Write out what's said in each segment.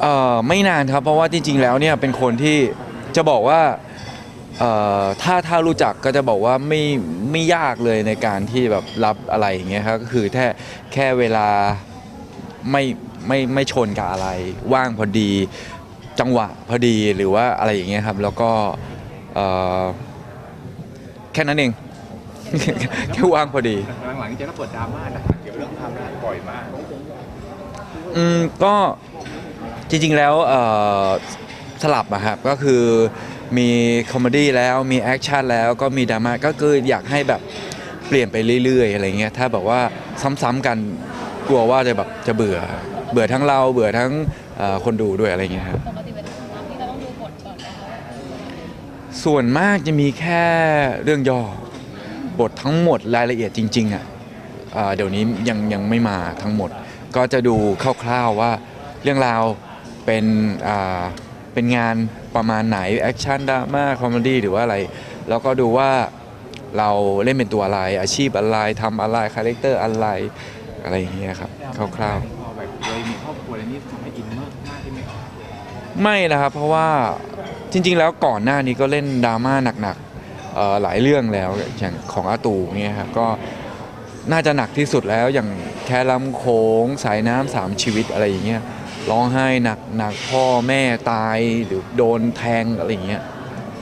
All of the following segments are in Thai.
เอ่อไม่นานครับเพราะว่าจริง ๆ แล้วเนี่ยเป็นคนที่จะบอกว่าเอ่อถ้าถ้ารู้จักก็จะบอกว่าไม่ไม่ยากเลยในการที่แบบรับอะไรอย่างเงี้ยครับก็คือแค่แค่เวลาไม่ไม่ไม่ชนกับอะไร ว่างพอดีจังหวะพอดีหรือว่าอะไรอย่างเงี้ยครับแล้วก็เอ่อแค่นั้นเอง แค่ว่างพอดี หลังๆนี้จะรับบทดราม่าหนักๆเกี่ยวกับเรื่องความรักบ่อยมาก อืมก็ จริงๆแล้วเอ่อสลับอะครับก็คือมีคอมเมดี้แล้วมีแอคชั่นแล้วก็มีดราม่าก็คืออยากให้แบบเปลี่ยนไปเรื่อยๆอะไรเงี้ยถ้าแบบว่าซ้ำๆกันกลัวว่าจะแบบจะเบื่อ เบื่อทั้งเราเบื่อทั้งเอ่อคนดูด้วยอะไรเงี้ยครับปกติเวลาทำงานที่เราต้องดูบทก่อนไหมคะส่วนมากจะมีแค่เรื่องย่อบททั้งหมดรายละเอียดจริงๆอะเอ่อเดี๋ยวนี้ยังยังไม่มาทั้งหมด ก็จะดูคร่าวๆว่าเรื่องราว เป็นเป็นงานประมาณไหนแอคชั่นดราม่าคอมเมดี้หรือว่าอะไร แล้วก็ดูว่าเราเล่นเป็นตัวอะไร อาชีพอะไรทำอะไรคาแรคเตอร์อะไรอะไรอย่างเงี้ยครับคร่าวๆพอแบบเลยมีครอบครัวอะไรนี่ทำให้อินเนอร์มากที่ไม่ออกไม่นะครับ เพราะว่าจริง ๆ แล้วก่อนหน้านี้ก็เล่นดราม่าหนักๆหลายเรื่องแล้วอย่างของอาตูเนี่ยครับก็น่าจะหนักที่สุดแล้วอย่างแค่ลำโขงสายน้ำสามชีวิตอะไรอย่างเงี้ย ร้องไห้หนักหนักพ่อแม่ตายหรือโดนแทงอะไรอย่างเงี้ย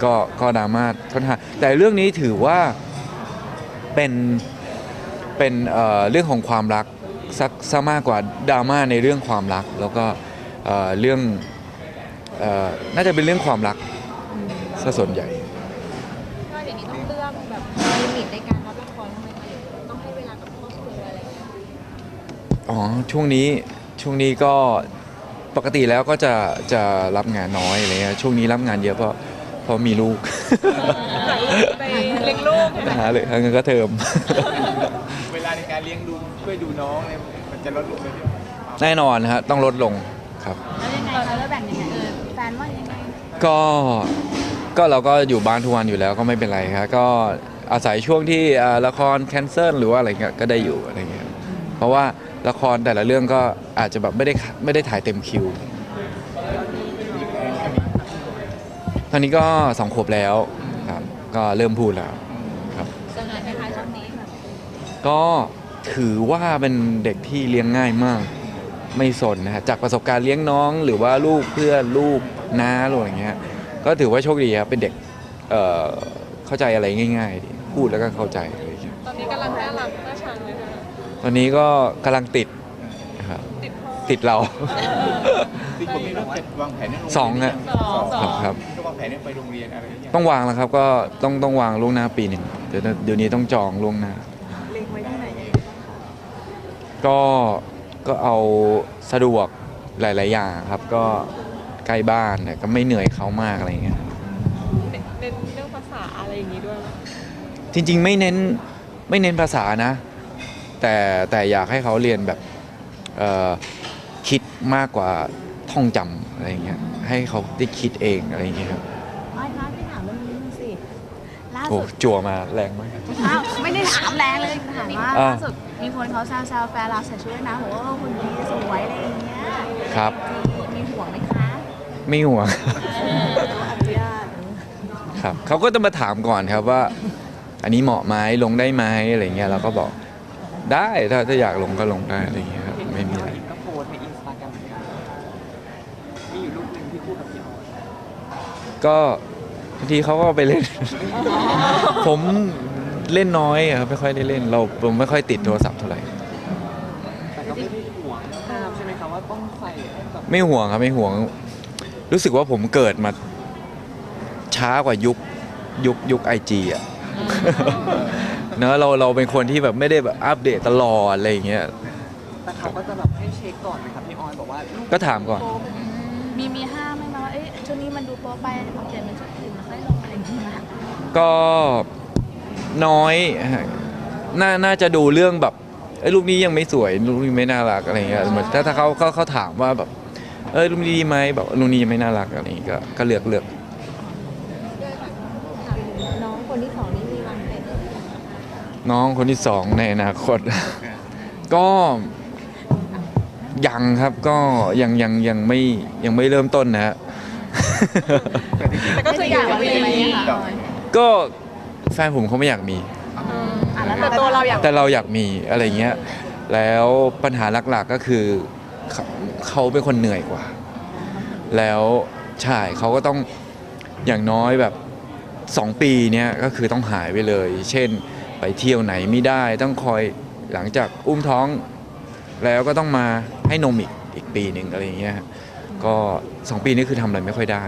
ก็ก็ดราม่าค่อนข้างแต่เรื่องนี้ถือว่าเป็นเป็นเอ่อเรื่องของความรักสักซะมากกว่าดราม่าในเรื่องความรัก แล้วก็เอ่อเรื่องเอ่อน่าจะเป็นเรื่องความรักซะส่วนใหญ่ ก็อย่างนี้ต้องเลือกแบบลิมิตในการรับละครทำไมคะต้องให้เวลากับครอบครัวอะไรอย่างเงี้ยอ๋อช่วงนี้ช่วงนี้ก็ ปกติแล้วก็จะจะรับงานน้อยอะไรเงี้ยช่วงนี้รับงานเยอะเพราะเพราะมีลูกไปเลี้ยงลูกหาเลยงั้นก็เทอมเวลาในการเลี้ยงดูช่วยดูน้องเนี่ยมันจะลดลงไหมพี่แน่นอนฮะต้องลดลงครับแล้วยังไงคะแล้วแบ่งยังไงเออแฟนว่ายังไงก็ก็เราก็อยู่บ้านทุกวันอยู่แล้วก็ไม่เป็นไรครับก็อาศัยช่วงที่อ่าละครแคนเซิลหรือว่าอะไรเงี้ยก็ได้อยู่อะไรเงี้ยเพราะว่า ละครแต่ละเรื่องก็อาจจะแบบไม่ได้ไม่ได้ถ่ายเต็มคิว ตอนนี้ก็สองขวบแล้วครับ ก็เริ่มพูดแล้วครับสนานไหมคะช่วงนี้ก็ถือว่าเป็นเด็กที่เลี้ยงง่ายมาก ไม่สนนะฮะจากประสบการณ์เลี้ยงน้องหรือว่าลูกเพื่อนลูกน้าอะไรอย่างเงี้ยก็ถือว่าโชคดีครับเป็นเด็กเอ่อเข้าใจอะไรง่าย ๆ ดีพูดแล้วก็เข้าใจอะไรอย่างเงี้ย ตอนนี้กำลังน่ารักน่าชังเลยค่ะ ตอนนี้ก็กำลังติดนะครับติดพ่อติดเรา ที่ผมมีเรื่องจะวางแผนให้โรงเรียนสองฮะ สองครับครับจะวางแผนให้ไปโรงเรียนอะไรอย่างเงี้ยต้องวางแล้วครับก็ต้องต้องวางล่วงหน้าปีหนึ่งเดี๋ยวเดี๋ยวนี้ต้องจองล่วงหน้า เล็งไว้ที่ไหนก็ก็เอาสะดวกหลาย ๆ อย่างครับ ก็ใกล้บ้านแต่ก็ไม่เหนื่อยเขามากอะไรอย่างเงี้ย เน้นเรื่องภาษาอะไรอย่างงี้ด้วยไหมจริง ๆ ไม่เน้นไม่เน้นภาษานะ แต่แต่อยากให้เขาเรียนแบบเอ่อคิดมากกว่าท่องจำอะไรอย่างเงี้ยให้เขาได้คิดเองอะไรอย่างเงี้ยครับอ้อยคะพี่ถามเรื่องนี้หนึงสิล่าโอ้สุดจั่วมาแรงมาก อ้าวไม่ได้ถามแรงเลยถามว่าอ่า ล่าสุดมีคนเขาแซวๆแฟนเราใส่ชุดว่ายน้ำบอกว่าเออคุณดีสวยอะไรอย่างเงี้ยครับมีมีห่วงไหมคะไม่ห่วง อนุญาตครับเขาก็จะมาถามก่อนครับว่า อันนี้เหมาะไหมลงได้ไหมอะไรเงี้ยเราก็บอก ได้ถ้าถ้าอยากลงก็ลงได้อะไรเงี้ยครับไม่มีอะไรก็โพสต์ในอินสตาแกรมเหมือนกันมีอยู่รูปหนึ่งที่คู่กับพี่ออยก็บางทีเขาก็ไปเล่น ผมเล่นน้อยอะครับไม่ค่อยได้เล่นเราผมไม่ค่อยติดโทรศัพท์เท่าไหร่ แต่ก็ไม่ได้ห่วงห้ามใช่ไหมครับว่าต้องใส่ให้แบบไม่ห่วงครับไม่ห่วง รู้สึกว่าผมเกิดมา ช้ากว่ายุคยุคยุคไอจีอะ เนอะเราเราเป็นคนที่แบบไม่ได้แบบอัปเดตตลอดอะไรอย่างเงี้ยแต่เขาก็จะแบบให้เช็คก่อนไหมครับพี่ออยบอกว่าลูกก็ถามก่อนโป๊มีมีห้ามไหมคะว่าเอ๊ะชุดนี้มันดูโป๊ไปเปลี่ยนเป็นชุดอื่นแล้วค่อยลงอะไรอย่างเงี้ยก็น้อยฮะน่าน่าจะดูเรื่องแบบเอ้ยรูปนี้ยังไม่สวยรูปนี้ไม่น่ารักอะไรเงี้ยเหมือนถ้าถ้าเขาเขาเขาถามว่าแบบ เอ้ยรูปนี้ดีไหมแบบรูปนี้ยังไม่น่ารักอะไรอย่างงี้ก็ก็เลือกเลือก น้องคนที่สองนี่มีวางแผน น้องคนที่สองในอนาคต ก็ยังครับก็ยังยังยังไม่ยังไม่เริ่มต้นนะฮะ แต่ก็คืออยากมีไหมคะก็แฟนผมเขาไม่อยากมี อะแล้วแต่เราตัวเราอยากแต่เราอยากมีอะไรเงี้ย แล้วปัญหาหลักๆก็คือเขาเขาเป็นคนเหนื่อยกว่า แล้วใช่เขาก็ต้องอย่างน้อยแบบสองปีเนี้ยก็คือต้องหายไปเลย เช่น ไปเที่ยวไหนไม่ได้ต้องคอยหลังจากอุ้มท้องแล้วก็ต้องมาให้นมอีกอีกปีหนึ่งอะไรอย่างเงี้ยฮะก็สองปีนี้คือทำอะไรไม่ค่อยได้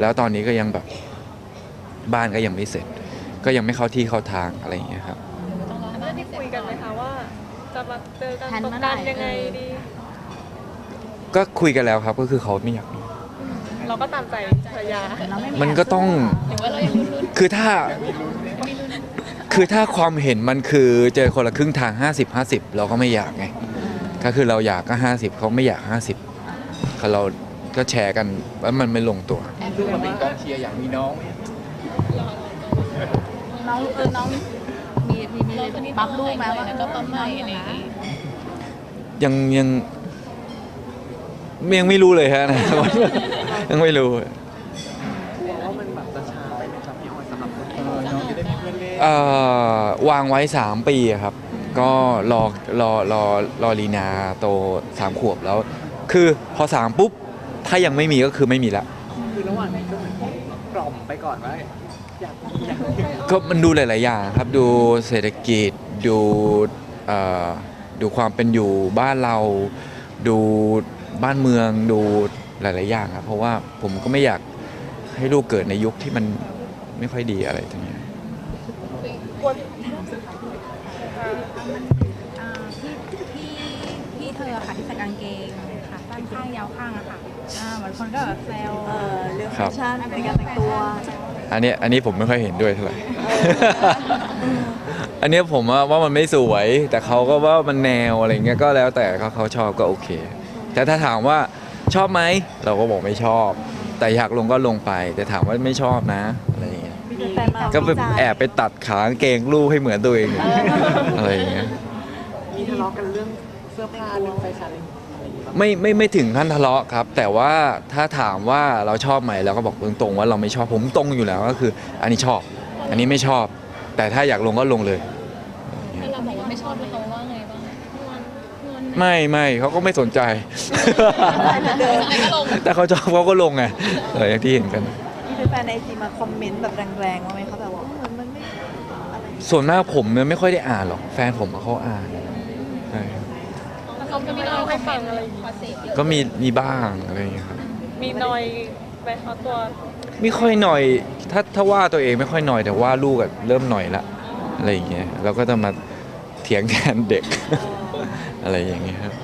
แล้วตอนนี้ก็ยังแบบบ้านก็ยังไม่เสร็จ ก็ยังไม่เข้าที่เข้าทางอะไรอย่างเงี้ยครับเรื่องที่คุยกันไหมคะว่า จะมาเจอกันแผนตรงเมื่อไหร่กันยังไงดี ก็คุยกันแล้วครับก็คือเขาไม่อยากมีเราก็ตามใจภรรยาแต่เราไม่มันก็ต้อง หรือว่าเรายังลุ้นคือถ้า คือถ้าความเห็นมันคือเจอคนละครึ่งทาง 50 50 เราก็ไม่อยากไงก็คือเราอยากก็ 50เขาไม่อยาก 50ก็เราก็แชร์กันว่ามันไม่ลงตัวซึ่งมันเป็นกองเชียร์อย่างมีน้องน้องเออน้องมีมีมีบัฟลูกไหมว่าแล้วก็ปั๊มใหม่อะไรอย่างงี้ยังยังยังไม่รู้เลยฮะนะยังไม่รู้ เพื่อนเล่นเอ่อวางไว้ 3 ปีอะครับ ก็รอรอรอรอลีนาโตสามขวบแล้ว คือพอสามปุ๊บ ถ้ายังไม่มีก็คือไม่มีละ คือระหว่างนี้ก็เหมือนกล่อมไปก่อนว่าอยากมีอยากมีก็มันดูหลาย ๆ อย่างครับ ดูเศรษฐกิจ ดูเอ่อดูความเป็นอยู่บ้านเรา ดูบ้านเมือง ดูหลาย ๆ อย่างครับ เพราะว่าผมก็ไม่อยากให้ลูกเกิดในยุคที่มันไม่ค่อยดีอะไรทั้งนี้ย อ่าพี่พี่พี่เธอค่ะที่ใส่กางเกงค่ะสั้นข้างยาวข้างอะค่ะอ่าบางคนก็แบบแซวเออเรื่องคแฟรับชั่นในการแต่งตัว อันเนี้ยอันนี้ผมไม่ค่อยเห็นด้วยเท่าไหร่ อันเนี้ยผมว่าว่ามันไม่สวย แต่เขาก็ว่ามันแนวอะไรเงี้ยก็แล้วแต่เขาเขาชอบก็โอเค แต่ถ้าถามว่าชอบไหมเราก็บอกไม่ชอบ แต่อยากลงก็ลงไป แต่ถามว่าไม่ชอบนะอะไรอย่างเงี้ยมี แฟนๆมาก็ไปวิจารณ์แอบไปตัดขากางเกงลูกให้เหมือนตัวเองอะไรอย่างเงี้ย มีทะเลาะกันเรื่องเสื้อผ้าเรื่องแฟชั่นอะไรอย่างเงี้ยไม่ไม่ไม่ถึงขั้นทะเลาะครับ แต่ว่าถ้าถามว่าเราชอบไหมเราก็บอกตรงๆว่าเราไม่ชอบผมตรงอยู่แล้วก็คือ อันนี้ชอบ อันนี้ไม่ชอบ แต่ถ้าอยากลงก็ลงเลย ถ้าเราบอกว่าไม่ชอบแล้วเขาว่าไงบ้างงอนงอนไม่ไม่เขาก็ไม่สนใจ อะไรก็ลงแต่เขาชอบเขาก็ลงไงเอออย่างที่เห็นกันมี แฟนๆในไอจีมาคอมเมนต์แบบแรงๆว่าไหมคะแบบว่าเหมือนมันไม่อะไรส่วนมากผมเนี่ยไม่ค่อยได้อ่านหรอก แฟนผมเขาอ่านใช่เขาก็ไม่เล่าให้ฟังอะไรอย่างงี้ภาษีเยอะก็มีมีบ้างอะไรอย่างเงี้ยครับ มีนอยไปเขาตัวไม่ค่อยหน่อย ถ้าถ้าว่าตัวเองไม่ค่อยหน่อย แต่ว่าลูกอะเริ่มหน่อยละอะไรอย่างเงี้ยเราก็จะมาเถียงแทนเด็ก อะไรอย่างเงี้ยครับ